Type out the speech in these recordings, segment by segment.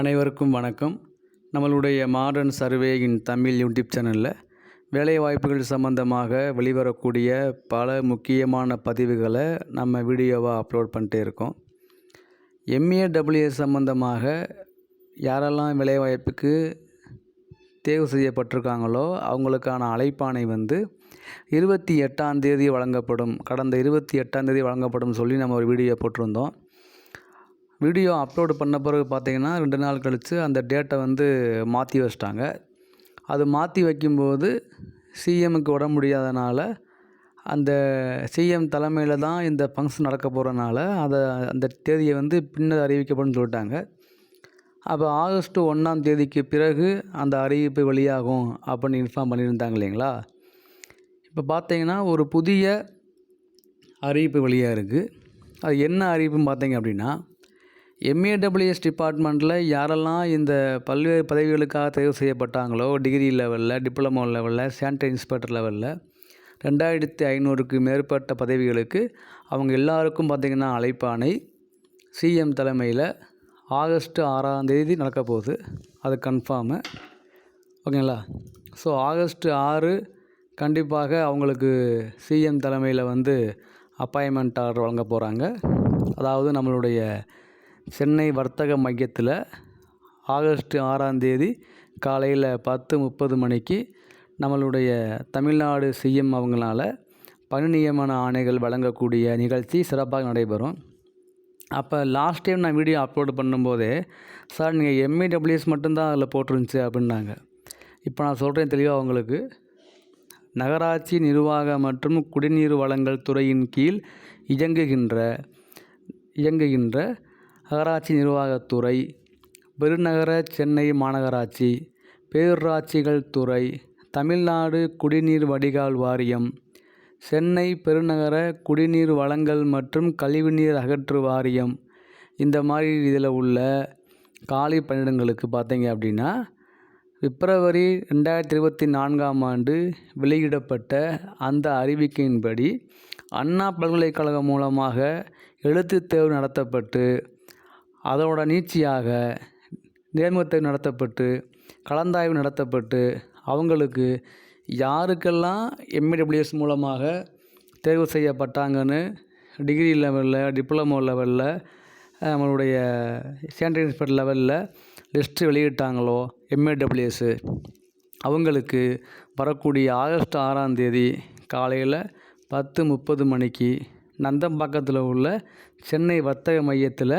அனைவருக்கும் வணக்கம். நம்மளுடைய மாடர்ன் சர்வேயின் தமிழ் யூடியூப் சேனலில் வேலைவாய்ப்புகள் சம்மந்தமாக வெளிவரக்கூடிய பல முக்கியமான பதிவுகளை நம்ம வீடியோவாக அப்லோட் பண்ணிட்டே இருக்கோம். எம்ஏடபிள்யூஎஸ் சம்மந்தமாக யாரெல்லாம் வேலைவாய்ப்புக்கு தேர்வு செய்யப்பட்டிருக்காங்களோ அவங்களுக்கான அழைப்பானை வந்து இருபத்தி எட்டாம் தேதி வழங்கப்படும். கடந்த இருபத்தி எட்டாம் தேதி வழங்கப்படும் சொல்லி நம்ம ஒரு வீடியோ போட்டிருந்தோம். வீடியோ அப்லோடு பண்ண பிறகு பார்த்தீங்கன்னா ரெண்டு நாள் கழித்து அந்த டேட்டை வந்து மாற்றி வச்சிட்டாங்க. அது மாற்றி வைக்கும்போது சிஎம்முக்கு உடம்பு முடியாதனால அந்த சிஎம் தலைமையில் தான் இந்த ஃபங்க்ஷன் நடக்க போகிறனால அதை அந்த தேதியை வந்து பின்னர் அறிவிக்கப்படும் சொல்லிட்டாங்க. அப்போ ஆகஸ்ட் ஒன்றாம் தேதிக்கு பிறகு அந்த அறிவிப்பு வெளியாகும் அப்படின்னு இன்ஃபார்ம் பண்ணியிருந்தாங்க இல்லைங்களா? இப்போ பார்த்தீங்கன்னா ஒரு புதிய அறிவிப்பு வெளியாக இருக்குது அது என்ன அறிவிப்புன்னு பார்த்தீங்க அப்படின்னா எம்ஏடபிள்யூஎஸ் டிபார்ட்மெண்ட்டில் யாரெல்லாம் இந்த பல்வேறு பதவிகளுக்காக தேர்வு செய்யப்பட்டாங்களோ டிகிரி லெவலில் டிப்ளமோ லெவலில் சானிட்டரி இன்ஸ்பெக்டர் லெவலில் ரெண்டாயிரத்தி ஐநூறுக்கு மேற்பட்ட பதவிகளுக்கு அவங்க எல்லாருக்கும் பார்த்திங்கன்னா அழைப்பானை சிஎம் தலைமையில் ஆகஸ்ட்டு ஆறாம் தேதி நடக்க போகுது. அது கன்ஃபார்மு ஓகேங்களா? ஸோ ஆகஸ்ட்டு ஆறு கண்டிப்பாக அவங்களுக்கு சிஎம் தலைமையில் வந்து அப்பாயின்மெண்ட் ஆர்டர் வழங்க போகிறாங்க அதாவது நம்மளுடைய சென்னை வர்த்தக மையத்தில் ஆகஸ்ட் ஆறாம் தேதி காலையில் பத்து முப்பது மணிக்கு நம்மளுடைய தமிழ்நாடு சிஎம் அவங்களால பணி நியமன ஆணைகள் வழங்கக்கூடிய நிகழ்ச்சி சிறப்பாக நடைபெறும். அப்போ லாஸ்ட் டைம் நான் வீடியோ அப்லோடு பண்ணும்போதே சார் நீங்கள் எம்ஏடபிள்யூஎஸ் மட்டும்தான் அதில் போட்டிருந்துச்சு அப்படின்னாங்க. இப்போ நான் சொல்கிறேன் தெளிவாக உங்களுக்கு. நகராட்சி நிர்வாக மற்றும் குடிநீர் வளங்கள் துறையின் கீழ் இயங்குகின்ற இயங்குகின்ற நகராட்சி நிர்வாகத்துறை பெருநகர சென்னை மாநகராட்சி பேரூராட்சிகள் துறை தமிழ்நாடு குடிநீர் வடிகால் வாரியம் சென்னை பெருநகர குடிநீர் வழங்கல் மற்றும் கழிவுநீர் அகற்று வாரியம். இந்த மாதிரி இதில் உள்ள காலி பணியிடங்களுக்கு பார்த்தீங்க அப்படின்னா பிப்ரவரி ரெண்டாயிரத்தி இருபத்தி நான்காம் ஆண்டு வெளியிடப்பட்ட அந்த அறிவிக்கையின்படி அண்ணா பல்கலைக்கழகம் மூலமாக எழுத்துத் தேர்வு நடத்தப்பட்டு அதோட நீட்சியாக நேர்முகத்தை நடத்தப்பட்டு கலந்தாய்வு நடத்தப்பட்டு அவங்களுக்கு யாருக்கெல்லாம் எம்இடபிள்யூஎஸ் மூலமாக தேர்வு செய்யப்பட்டாங்கன்னு டிகிரி லெவலில் டிப்ளமோ லெவலில் நம்மளுடைய சானிடரி இன்ஸ்பெக்டர் லெவலில் லிஸ்ட்டு வெளியிட்டாங்களோ எம்ஏடபிள்யூஎஸ்ஸு அவங்களுக்கு வரக்கூடிய ஆகஸ்ட் ஆறாம் தேதி காலையில் பத்து முப்பது மணிக்கு நந்தம்பாக்கத்தில் உள்ள சென்னை வர்த்தக மையத்தில்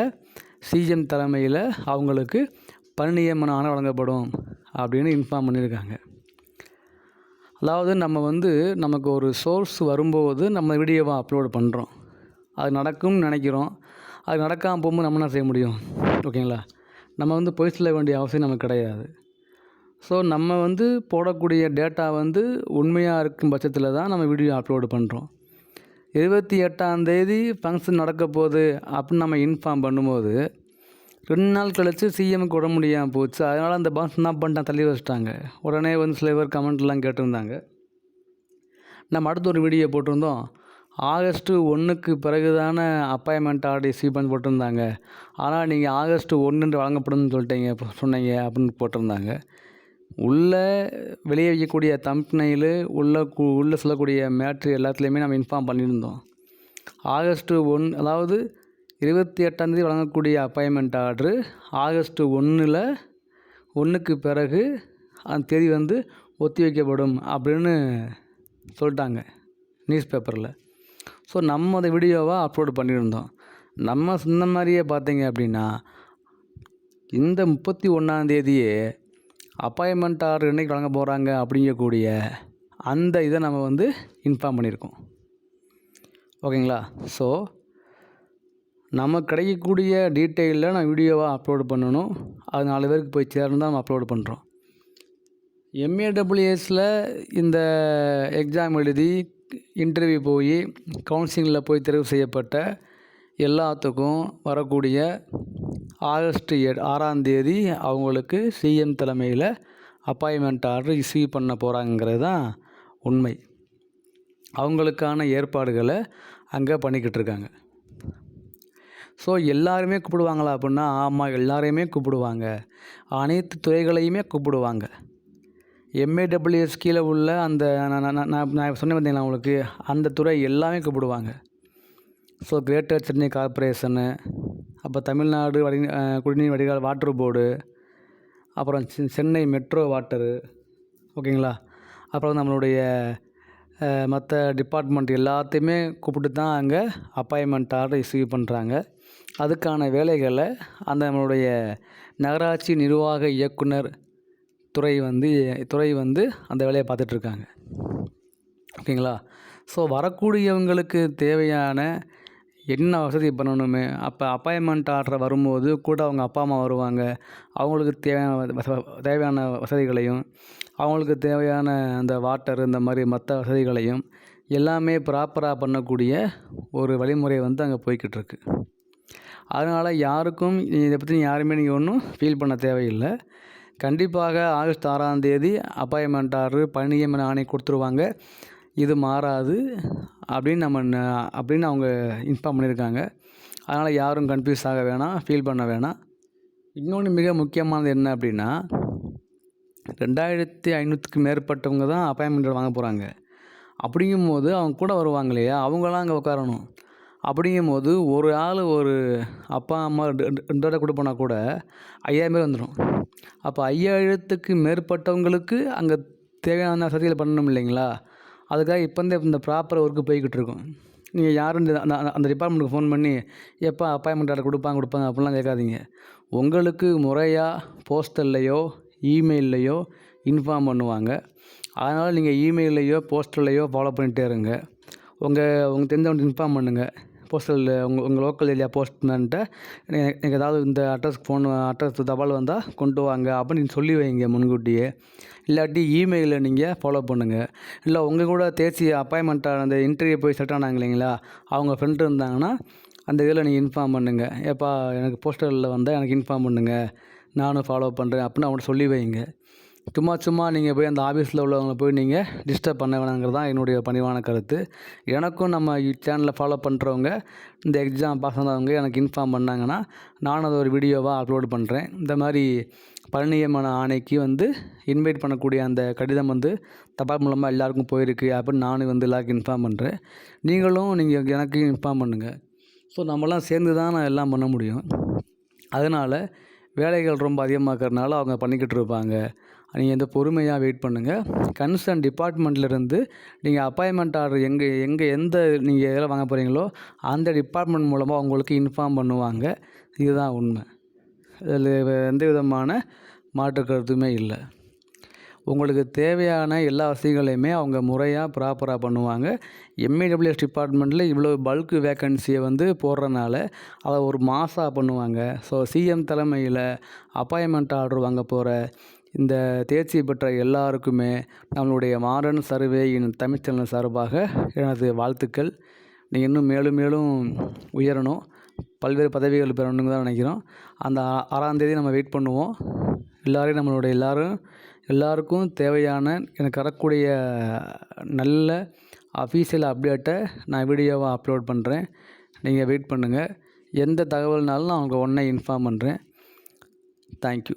சிஎம் தலைமையில் அவங்களுக்கு பணி நியமன ஆணை வழங்கப்படும் அப்படின்னு இன்ஃபார்ம் பண்ணியிருக்காங்க. அதாவது நம்ம வந்து நமக்கு ஒரு சோர்ஸ் வரும்போது நம்ம வீடியோவை அப்லோடு பண்ணுறோம் அது நடக்கும்னு நினைக்கிறோம். அது நடக்காமல் போகும்போது நம்ம என்ன செய்ய முடியும்? ஓகேங்களா? நம்ம வந்து பொய் சொல்ல வேண்டிய அவசியம் நமக்கு கிடையாது. ஸோ நம்ம வந்து போடக்கூடிய டேட்டா வந்து உண்மையாக இருக்கும் பட்சத்தில் தான் நம்ம வீடியோ அப்லோடு பண்ணுறோம் இருபத்தி எட்டாம் தேதி ஃபங்க்ஷன் நடக்க போகுது அப்படின்னு நம்ம இன்ஃபார்ம் பண்ணும்போது ரெண்டு நாள் கழித்து சிஎம்க்கு விட முடியாமல் போச்சு. அதனால் அந்த பஸ் என்ன பண்ணிட்டான்? தள்ளி வச்சிட்டாங்க. உடனே வந்து சில பேர் கமெண்ட்லாம் கேட்டிருந்தாங்க. நம்ம அடுத்த ஒரு வீடியோ போட்டிருந்தோம். ஆகஸ்ட்டு ஒன்றுக்கு பிறகு தானே அப்பாயின்மெண்ட் ஆர்டர் இஸ்யூ பண்ணி போட்டிருந்தாங்க. ஆனால் நீங்கள் ஆகஸ்ட்டு ஒன்றுன்று வழங்கப்படும்னு சொல்லிட்டீங்க சொன்னீங்க அப்படின்னு போட்டிருந்தாங்க. உள்ளே வெளியே வைக்கக்கூடிய தம்ப்னைலு உள்ளே கு உள்ளே சொல்லக்கூடிய மேட்ரு எல்லாத்துலேயுமே நம்ம இன்ஃபார்ம் பண்ணியிருந்தோம். ஆகஸ்ட்டு ஒன் அதாவது இருபத்தி எட்டாந்தேதி வழங்கக்கூடிய அப்பாயின்மெண்ட் ஆர்ட்ரு ஆகஸ்ட்டு ஒன்றில் ஒன்றுக்கு பிறகு அந்த தேதி வந்து ஒத்தி வைக்கப்படும் அப்படின்னு சொல்லிட்டாங்க நியூஸ் பேப்பரில் ஸோ நம்ம அந்த வீடியோவை அப்லோடு பண்ணியிருந்தோம். நம்ம சொன்ன மாதிரியே பார்த்தீங்க அப்படின்னா இந்த முப்பத்தி ஒன்றாந்தேதியே அப்பாயின்மெண்ட் ஆர்டர் என்றைக்கு வழங்க போகிறாங்க அப்படிங்கக்கூடிய அந்த இதை நம்ம வந்து இன்ஃபார்ம் பண்ணியிருக்கோம். ஓகேங்களா ஸோ நமக்கு கிடைக்கக்கூடிய டீட்டெயிலில் நான் வீடியோவாக அப்லோடு பண்ணணும். அது நாலு பேருக்கு போய் சேரணும் தான் நம்ம அப்லோடு பண்ணுறோம் எம்ஏடபிள்யூஎஸில் இந்த எக்ஸாம் எழுதி இன்டர்வியூ போய் கவுன்சிலிங்கில் போய் தெரிவு செய்யப்பட்ட எல்லாத்துக்கும் வரக்கூடிய ஆகஸ்ட் எ ஆறாம் தேதி அவங்களுக்கு சிஎம் தலைமையில் அப்பாயின்மெண்ட் ஆர்டர் இஸ்யூ பண்ண போகிறாங்கிறது தான் உண்மை. அவங்களுக்கான ஏற்பாடுகளை அங்கே பண்ணிக்கிட்டு இருக்காங்க. ஸோ எல்லாருமே கூப்பிடுவாங்களா அப்படின்னா ஆமாம் எல்லாரையுமே கூப்பிடுவாங்க. அனைத்து துறைகளையுமே கூப்பிடுவாங்க. எம்ஏடபிள்யூஎஸ் கீழே உள்ள அந்த நான் நான் நான் நான் சொன்னேன் பார்த்தீங்களா உங்களுக்கு? அந்த துறை எல்லாமே கூப்பிடுவாங்க. ஸோ கிரேட்டர் சென்னை கார்ப்பரேஷனு அப்போ தமிழ்நாடு வடி குடிநீர் வடிகால் வாட்டர் போர்டு அப்புறம் செ- சென்னை மெட்ரோ வாட்டரு ஓகேங்களா? அப்புறம் நம்மளுடைய மற்ற டிபார்ட்மெண்ட் எல்லாத்தையுமே கூப்பிட்டு தான் அங்கே அப்பாயின்மெண்ட் ஆர்டர் இஸ்யூ பண்ணுறாங்க அதுக்கான வேலைகளை அந்த நம்மளுடைய நகராட்சி நிர்வாக இயக்குனர் துறை வந்து துறை வந்து அந்த வேலையை பார்த்துட்ருக்காங்க ஓகேங்களா? ஸோ வரக்கூடியவங்களுக்கு தேவையான என்ன வசதி பண்ணணுமே? அப்போ அப்பாயின்மெண்ட் ஆர்டர் வரும்போது கூட அவங்க அப்பா அம்மா வருவாங்க. அவங்களுக்கு தேவையான வச- தேவையான வசதிகளையும் அவங்களுக்கு தேவையான அந்த வாட்டர் இந்த மாதிரி மற்ற வசதிகளையும் எல்லாமே ப்ராப்பராக பண்ணக்கூடிய ஒரு வழிமுறை வந்து அங்கே போய்கிட்டுருக்கு. அதனால் யாருக்கும் இதை பற்றி யாருமே நீங்கள் ஒன்றும் ஃபீல் பண்ண தேவையில்லை. கண்டிப்பாக ஆகஸ்ட் ஆறாம் தேதி அப்பாயின்மெண்ட் ஆர்டர் பணி நியமன ஆணை கொடுத்துருவாங்க. இது மாறாது. அப்படின்னு நம்ம அப்படின்னு அவங்க இன்ஃபார்ம் பண்ணியிருக்காங்க. அதனால் யாரும் கன்ஃபியூஸ் ஆக வேணாம் ஃபீல் பண்ண வேணாம். இன்னொன்று மிக முக்கியமானது என்ன அப்படின்னா ரெண்டாயிரத்தி ஐநூற்றுக்கு மேற்பட்டவங்க தான் அப்பாயின்மெண்ட் வாங்க போகிறாங்க அப்படிங்கும்போது அவங்க கூட வருவாங்க இல்லையா? அவங்களாம் அங்கே உட்காரணும் அப்படிங்கும்போது ஒரு ஆள் ஒரு அப்பா அம்மா ரெண்டு கூட போனால் கூட ஐயாயிரம் பேர் வந்துடும் அப்போ ஐயாயிரத்துக்கு மேற்பட்டவங்களுக்கு அங்கே தேவையான வசதிகளை பண்ணணும் இல்லைங்களா? அதுக்காக இப்போ வந்து இந்த ப்ராப்பர் ஒர்க்கு போய்கிட்டு இருக்கும். நீங்கள் யாரும் இந்த- அந்த அந்த- டிபார்ட்மெண்ட்டுக்கு ஃபோன் பண்ணி எப்போ அப்பாயின்மெண்ட் ஆர்டர் கொடுப்பாங்க கொடுப்பாங்க அப்படிலாம் கேட்காதீங்க. உங்களுக்கு முறையாக போஸ்டல்லையோ இமெயில்லையோ இன்ஃபார்ம் பண்ணுவாங்க. அதனால் நீங்கள் இமெயில்லையோ போஸ்டர்லையோ ஃபாலோ பண்ணிகிட்டே இருங்க. உங்கள் உங்கள் தெரிஞ்சவங்க இன்ஃபார்ம் பண்ணுங்கள் போஸ்டலில் உங்கள் உங்கள் லோக்கல் ஏரியா போஸ்ட்மேன்ட்ட எனக்கு ஏதாவது இந்த அட்ரஸ்க்கு ஃபோன் அட்ரஸ் தபால் வந்தால் கொண்டு வாங்க அப்படின்னு சொல்லி வைங்க முன்கூட்டியே. இல்லாட்டி இமெயிலில் நீங்கள் ஃபாலோ பண்ணுங்கள் இல்லை உங்கள் கூட தேர்ச்சி அப்பாயின்மெண்ட்டாக அந்த இன்டர்வியூ போய் செட் ஆனாங்க இல்லைங்களா அவங்க ஃப்ரெண்டு இருந்தாங்கன்னா அந்த இதில் நீங்கள் இன்ஃபார்ம் பண்ணுங்கள் ஏப்பா எனக்கு போஸ்டரில் வந்தால் எனக்கு இன்ஃபார்ம் பண்ணுங்கள் நானும் ஃபாலோ பண்ணுறேன் அப்படின்னு அவங்கள்ட்ட சொல்லி வைங்க. சும்மா சும்மா நீங்கள் போய் அந்த ஆஃபீஸில் உள்ளவங்களை போய் நீங்கள் டிஸ்டர்ப் பண்ண வேணாங்கிறது தான் என்னுடைய பணிவான கருத்து. எனக்கும் நம்ம சேனலில் ஃபாலோ பண்ணுறவங்க இந்த எக்ஸாம் பாஸ் ஆனவங்க எனக்கு இன்ஃபார்ம் பண்ணாங்கன்னா நானும் அதை ஒரு வீடியோவாக அப்லோட் பண்ணுறேன் இந்த மாதிரி பழனியமான ஆணைக்கு வந்து இன்வைட் பண்ணக்கூடிய அந்த கடிதம் வந்து தபால் மூலமாக எல்லாருக்கும் போயிருக்கு அப்படின்னு நானும் வந்து எல்லாருக்கும் இன்ஃபார்ம் பண்ணுறேன் நீங்களும் நீங்கள் எனக்கு இன்ஃபார்ம் பண்ணுங்கள் ஸோ நம்மலாம் சேர்ந்து தான் நான் எல்லாம் பண்ண முடியும். அதனால் வேலைகள் ரொம்ப அதிகமாக்கறனால அவங்க பண்ணிக்கிட்டு இருப்பாங்க. நீங்கள் இந்த பொறுமையாக வெயிட் பண்ணுங்கள் கன்சர்ன் டிபார்ட்மெண்ட்லேருந்து நீங்கள் அப்பாயின்மெண்ட் ஆர்டர் எங்கே எங்கே எந்த நீங்கள் எதில் வாங்க போகிறீங்களோ அந்த டிபார்ட்மெண்ட் மூலமாக உங்களுக்கு இன்ஃபார்ம் பண்ணுவாங்க. இதுதான் உண்மை. இதில் எந்த விதமான மாற்று கருத்துமே இல்லை. உங்களுக்கு தேவையான எல்லா வசதிகளையுமே அவங்க முறையாக ப்ராப்பராக பண்ணுவாங்க. எம்ஏடபிள்யூஎஸ் டிபார்ட்மெண்ட்டில் இவ்வளோ பல்க் வேக்கன்சியை வந்து போடுறனால அதை ஒரு மாசாக பண்ணுவாங்க. ஸோ சிஎம் தலைமையில் அப்பாயின்மெண்ட் ஆர்டர் வாங்க போகிற இந்த தேர்ச்சி பெற்ற எல்லாருக்குமே நம்மளுடைய மாடர்ன் சர்வேயின் தமிழ் சேனல் சார்பாக எனது வாழ்த்துக்கள். நீங்கள் இன்னும் மேலும் மேலும் உயரணும். பல்வேறு பதவிகள் பெறணுங்க தான் நினைக்கிறோம். அந்த ஆ- ஆறாம் தேதி நம்ம வெயிட் பண்ணுவோம். எல்லாரையும் நம்மளுடைய எல்லாரும் எல்லாருக்கும் தேவையான எனக்கு வரக்கூடிய நல்ல அஃபீஷியல் அப்டேட்டை நான் வீடியோவாக அப்லோட் பண்ணுறேன் நீங்கள் வெயிட் பண்ணுங்கள் எந்த தகவல்னாலும் நான் உங்களுக்கு உடனே இன்ஃபார்ம் பண்ணுறேன் தேங்க்யூ